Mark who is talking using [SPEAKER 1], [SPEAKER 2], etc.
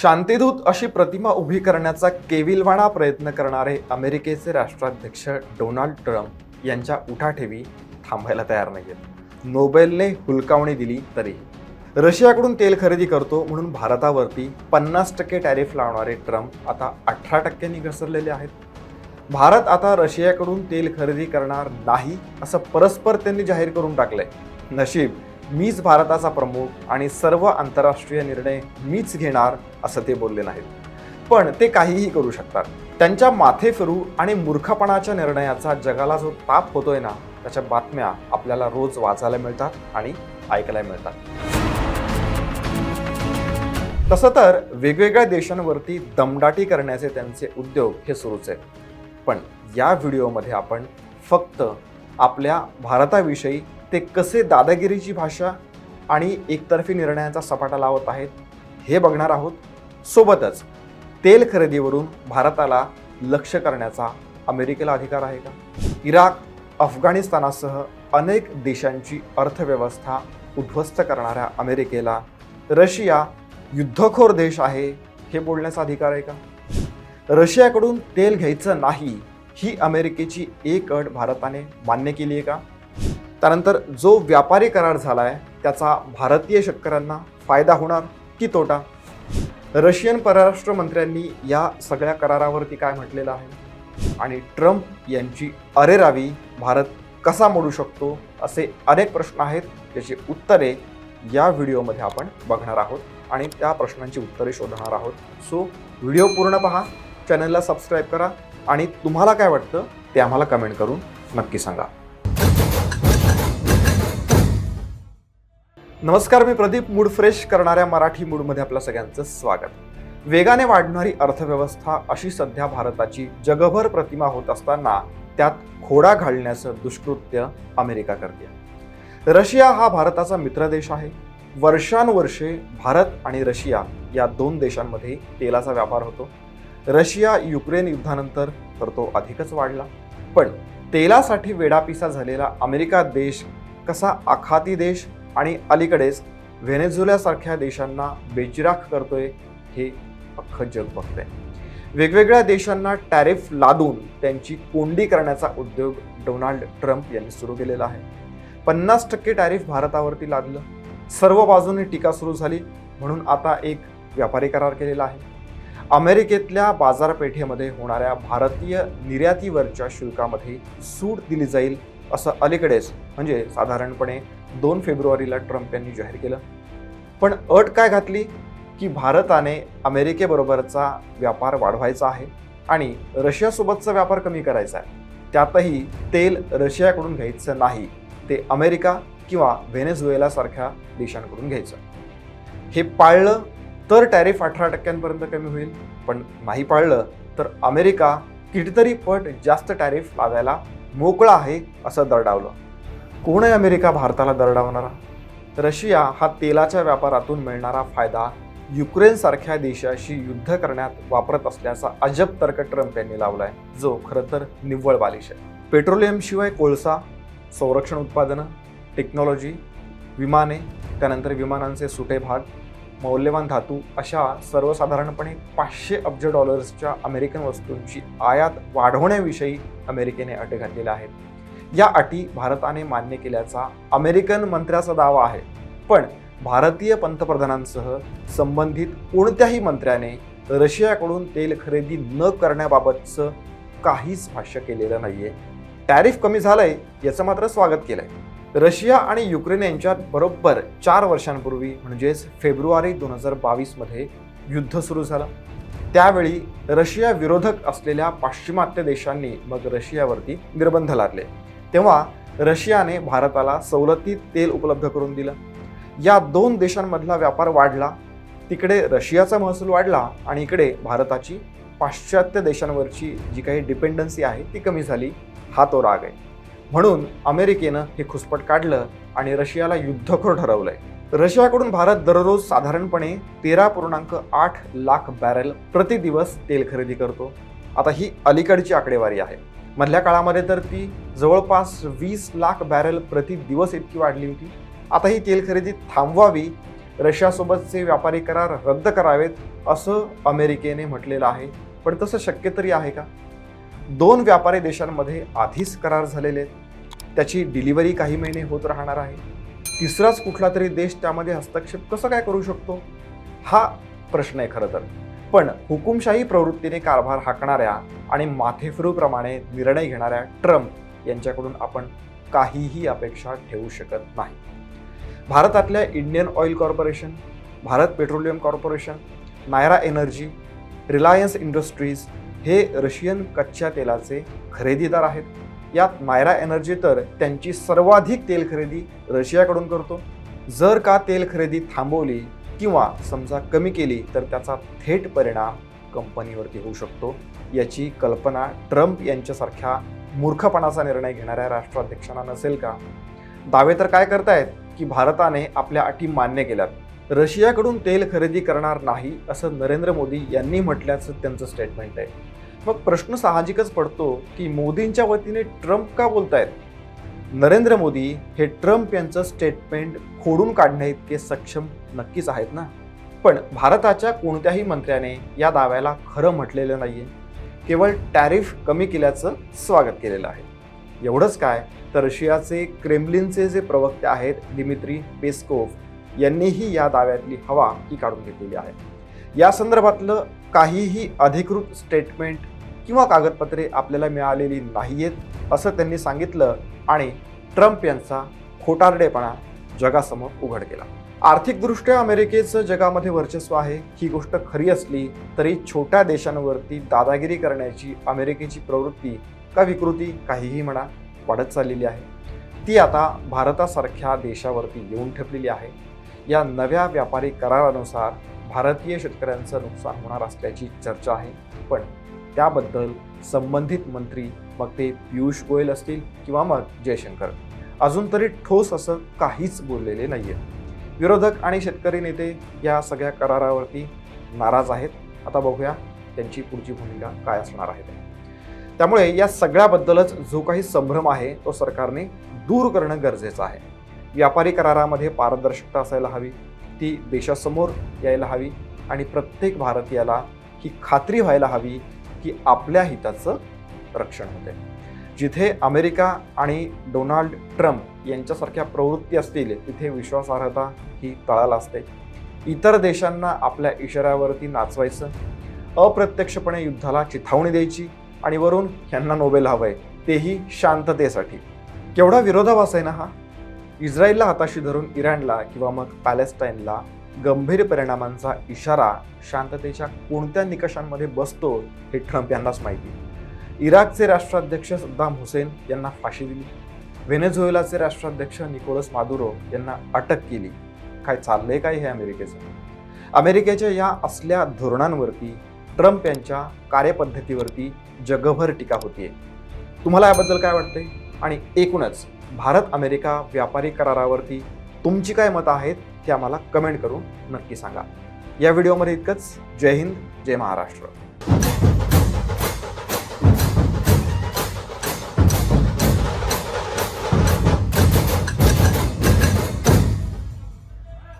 [SPEAKER 1] शांतीदूत अशी प्रतिमा उभी करण्याचा केविलवाणा प्रयत्न करणारे अमेरिकेचे राष्ट्राध्यक्ष डोनाल्ड ट्रम्प यांच्या उठाठेवी थांबायला तयार नाही आहेत नोबेलने हुलकावणी दिली तरी. रशियाकडून तेल खरेदी करतो म्हणून भारतावरती पन्नास टक्के टॅरिफ लावणारे ट्रम्प आता अठरा टक्क्यांनी घसरलेले आहेत. भारत आता रशियाकडून तेल खरेदी करणार नाही असं परस्पर त्यांनी जाहीर करून टाकलंय. नशीब मीच भारताचा प्रमुख आणि सर्व आंतरराष्ट्रीय निर्णय मीच घेणार असं ते बोलले नाहीत. पण ते काहीही करू शकतात. त्यांच्या माथे फिरू आणि मूर्खपणाच्या निर्णयाचा जगाला जो ताप होतोय ना त्याच्या बातम्या आपल्याला रोज वाचायला मिळतात आणि ऐकायला मिळतात. तसं तर वेगवेगळ्या देशांवरती दमदाटी करण्याचे त्यांचे उद्योग हे सुरूच आहेत. पण या व्हिडिओमध्ये आपण फक्त आपल्या भारताविषयी ते कसे दादागिरीची भाषा आणि एकतर्फी निर्णयांचा सपाटा लावत आहेत हे बघणार आहोत. सोबतच तेल खरेदीवरून भारताला लक्ष करण्याचा अमेरिकेला अधिकार आहे का? इराक अफगाणिस्तानासह अनेक देशांची अर्थव्यवस्था उद्ध्वस्त करणाऱ्या अमेरिकेला रशिया युद्धखोर देश आहे हे बोलण्याचा अधिकार आहे का? रशियाकडून तेल घ्यायचं नाही ही अमेरिकेची एक अट भारताने मान्य केली आहे का? त्यानंतर जो व्यापारी करार झाला आहे त्याचा भारतीय शेतकऱ्यांना फायदा होणार की तोटा? रशियन परराष्ट्र मंत्र्यांनी या सगळ्या करारावरती काय म्हटलेलं आहे? आणि ट्रम्प यांची अरेरावी भारत कसा मोडू शकतो असे अनेक प्रश्न आहेत त्याची उत्तरे या व्हिडिओमध्ये आपण बघणार आहोत आणि त्या प्रश्नांची उत्तरे शोधणार आहोत. सो व्हिडिओ पूर्ण पहा चॅनलला सबस्क्राईब करा आणि तुम्हाला काय वाटतं ते आम्हाला कमेंट करून नक्की सांगा. नमस्कार मी प्रदीप मूड फ्रेश करणाऱ्या मराठी मूडमध्ये आपल्या सगळ्यांचं स्वागत. वेगाने वाढणारी अर्थव्यवस्था अशी सध्या भारताची जगभर प्रतिमा होत असताना त्यात खोडा घालण्याचं दुष्कृत्य अमेरिका करते. रशिया हा भारताचा मित्र देश आहे. वर्षानुवर्षे भारत आणि रशिया या दोन देशांमध्ये तेलाचा व्यापार होतो. रशिया युक्रेन युद्धानंतर तर तो अधिकच वाढला. पण तेलासाठी वेडापिसा झालेला अमेरिका देश कसा आखाती देश आणि अलीकडेच व्हेनेझुल्यासारख्या देशांना बेचिराख करतोय हे अख्खं जग बघतंय. वेगवेगळ्या देशांना टॅरिफ लादून त्यांची कोंडी करण्याचा उद्योग डोनाल्ड ट्रम्प यांनी सुरू केलेला आहे. पन्नास टक्के टॅरिफ भारतावरती लादलं. सर्व बाजूने टीका सुरू झाली म्हणून आता एक व्यापारी करार केलेला आहे. अमेरिकेतल्या बाजारपेठेमध्ये होणाऱ्या भारतीय निर्यातीवरच्या शुल्कामध्ये सूट दिली जाईल असं अलीकडेच म्हणजे साधारणपणे दोन फेब्रुवारीला ट्रम्प यांनी जाहीर केलं. पण अट काय घातली? की भारताने अमेरिकेबरोबरचा व्यापार वाढवायचा आहे आणि रशियासोबतचा व्यापार कमी करायचा आहे. त्यातही तेल रशियाकडून घ्यायचं नाही ते अमेरिका किंवा व्हेनेझुएलासारख्या देशांकडून घ्यायचं. हे पाळलं तर टॅरिफ अठरा टक्क्यांपर्यंत कमी होईल पण नाही पाळलं तर अमेरिका कितीतरी पट जास्त टॅरिफ लागायला मोकळा आहे असं दरडावलं. कोण आहे अमेरिका भारताला दरडावणारा रशिया हा तेलाच्या व्यापारातून मिळणारा फायदा युक्रेनसारख्या देशाशी युद्ध करण्यात वापरत असल्याचा अजब तर्क ट्रम्प यांनी लावलाय. जो खरं तर निव्वळ बालिश आहे. पेट्रोलियमशिवाय कोळसा संरक्षण उत्पादनं टेक्नॉलॉजी विमाने त्यानंतर विमानांचे सुटे भाग मौल्यवान धातू अशा सर्वसाधारणपणे पाचशे अब्ज डॉलर्सच्या अमेरिकन वस्तूंची आयात वाढवण्याविषयी अमेरिकेने अटे घातलेल्या आहेत या अटी भारताने मान्य केल्याचा अमेरिकन मंत्र्याचा दावा आहे. पण भारतीय पंतप्रधानांसह संबंधित कोणत्याही मंत्र्याने रशियाकडून तेल खरेदी न करण्याबाबतचं काहीच भाष्य केलेलं नाहीये. टॅरिफ कमी झालंय याचं मात्र स्वागत केलंय. रशिया आणि युक्रेन यांच्यात बरोबर चार वर्षांपूर्वी म्हणजेच फेब्रुवारी दोन हजार बावीसमध्ये युद्ध सुरू झालं. त्यावेळी रशिया विरोधक असलेल्या पाश्चिमात्य देशांनी मग रशियावरती निर्बंध लादले. तेव्हा रशियाने भारताला सवलतीत तेल उपलब्ध करून दिलं. या दोन देशांमधला व्यापार वाढला तिकडे रशियाचा महसूल वाढला आणि इकडे भारताची पाश्चात्य देशांवरची जी काही डिपेंडन्सी आहे ती कमी झाली हा तो राग आहे. म्हणून अमेरिकेनं हे खुसपट काढलं आणि रशियाला युद्धखोर ठरवलंय. रशियाकडून भारत दररोज साधारणपणे तेरा पूर्णांक आठ लाख बॅरेल प्रति दिवस तेल खरेदी करतो. आता ही अलीकडची आकडेवारी आहे. मधल्या काळामध्ये तर ती जवळपास वीस लाख बॅरल प्रति दिवस इतकी वाढली होती. आता ही तेल खरेदी थांबवावी रशियासोबतचे व्यापारी करार रद्द करावेत असं अमेरिकेने म्हटलेलं आहे. पण तसं शक्य तरी आहे का? दोन व्यापारी देशांमध्ये आधीच करार झालेले आहेत. त्याची डिलिव्हरी काही महिने होत राहणार आहे. तिसराच कुठला तरी देश त्यामध्ये हस्तक्षेप कसं काय करू शकतो? हा प्रश्न आहे खरं तर. पण हुकुमशाही प्रवृत्तीने कारभार हाकणाऱ्या आणि माथेफिरूप्रमाणे निर्णय घेणाऱ्या ट्रम्प यांच्याकडून आपण काहीही अपेक्षा ठेवू शकत नाही. भारतातल्या Indian oil corporation Bharat petroleum corporation Nayara energy Reliance industries हे रशियन कच्च्या तेलाचे खरेदीदार आहेत. यात नायरा एनर्जी तर त्यांची सर्वाधिक तेल खरेदी रशियाकडून करतो. जर का तेल खरेदी थांबवली किंवा समजा कमी केली तर त्याचा थेट परिणाम कंपनीवरती होऊ शकतो. याची कल्पना ट्रम्प यांच्यासारख्या मूर्खपणाचा निर्णय घेणाऱ्या राष्ट्राध्यक्षांना नसेल का? दावे तर काय करतायत? की भारताने आपल्या अटी मान्य केल्यात. रशियाकडून तेल खरेदी करणार नाही असं नरेंद्र मोदी यांनी म्हटल्याचं त्यांचं स्टेटमेंट आहे. मग प्रश्न साहजिकच पडतो की मोदींच्या वतीने ट्रम्प का बोलतायत? नरेंद्र मोदी हे ट्रम्प यांचं स्टेटमेंट खोडून काढण्या इतके सक्षम नक्कीच आहेत ना. पण भारताच्या कोणत्याही मंत्र्याने या दाव्याला खरं म्हटलेलं नाही आहे केवळ टॅरिफ कमी केल्याचं स्वागत केलेलं आहे. एवढंच काय तर रशियाचे क्रेमलिनचे जे प्रवक्ते आहेत दिमित्री पेस्कोव्ह यांनीही या दाव्यातली हवा ही काढून घेतलेली आहे. या संदर्भातलं काहीही अधिकृत स्टेटमेंट किंवा कागदपत्रे आपल्याला मिळालेली नाही आहेत असं त्यांनी सांगितलं आणि ट्रम्प यांचा खोटारडेपणा जगासमोर उघड केला. आर्थिकदृष्ट्या अमेरिकेचं जगामध्ये वर्चस्व आहे. ही गोष्ट खरी असली तरी छोट्या देशांवरती दादागिरी करण्याची अमेरिकेची प्रवृत्ती का विकृती काहीही म्हणा वाढत चाललेली आहे. ती आता भारतासारख्या देशावरती येऊन ठेपलेली आहे. या नव्या व्यापारी करारानुसार भारतीय शेतकऱ्यांचं नुकसान होणार असल्याची चर्चा आहे. पण त्याबद्दल संबंधित मंत्री मग ते पियुष गोयल असतील किंवा मग जयशंकर. अजून तरी ठोस असं काहीच बोललेले नाही आहे विरोधक आणि शेतकरी नेते या सगळ्या करारावरती नाराज आहेत. आता बघूया त्यांची पुढची भूमिका काय असणार आहे. त्यामुळे या सगळ्याबद्दलच जो काही संभ्रम आहे तो सरकारने दूर करणं गरजेचं आहे. व्यापारी करारामध्ये पारदर्शकता असायला हवी ती देशासमोर यायला हवी आणि प्रत्येक भारतीयाला ही खात्री व्हायला हवी की आपल्या हिताचं रक्षण होते जिथे अमेरिका आणि डोनाल्ड ट्रम्प यांच्यासारख्या प्रवृत्ती असतील तिथे विश्वासार्हता ही तळाला असते. इतर देशांना आपल्या इशाऱ्यावरती नाचवायचं अप्रत्यक्षपणे युद्धाला चिथावणी द्यायची आणि वरून ह्यांना नोबेल हवंय तेही शांततेसाठी. केवढा विरोधाभास आहे ना हा? इस्रायलला हाताशी धरून इराणला किंवा मग पॅलेस्टाईनला गंभीर परिणामांचा इशारा शांततेच्या कोणत्या निकषांमध्ये बसतो हे ट्रम्प यांनाच माहिती. इराकचे राष्ट्राध्यक्ष सद्दाम हुसेन यांना फाशी दिली. व्हेनेझुएलाचे राष्ट्राध्यक्ष निकोलस मादुरो यांना अटक केली. काय चाललंय काय हे अमेरिकेचं? अमेरिकेच्या या असल्या धोरणांवरती ट्रम्प यांच्या कार्यपद्धतीवरती जगभर टीका होतीये. तुम्हाला याबद्दल काय वाटते आणि एकूणच भारत अमेरिका व्यापारी करारावरती तुमची काय मतं आहेत ते आम्हाला कमेंट करून नक्की सांगा. या व्हिडिओमध्ये इतकंच. जय हिंद जय महाराष्ट्र.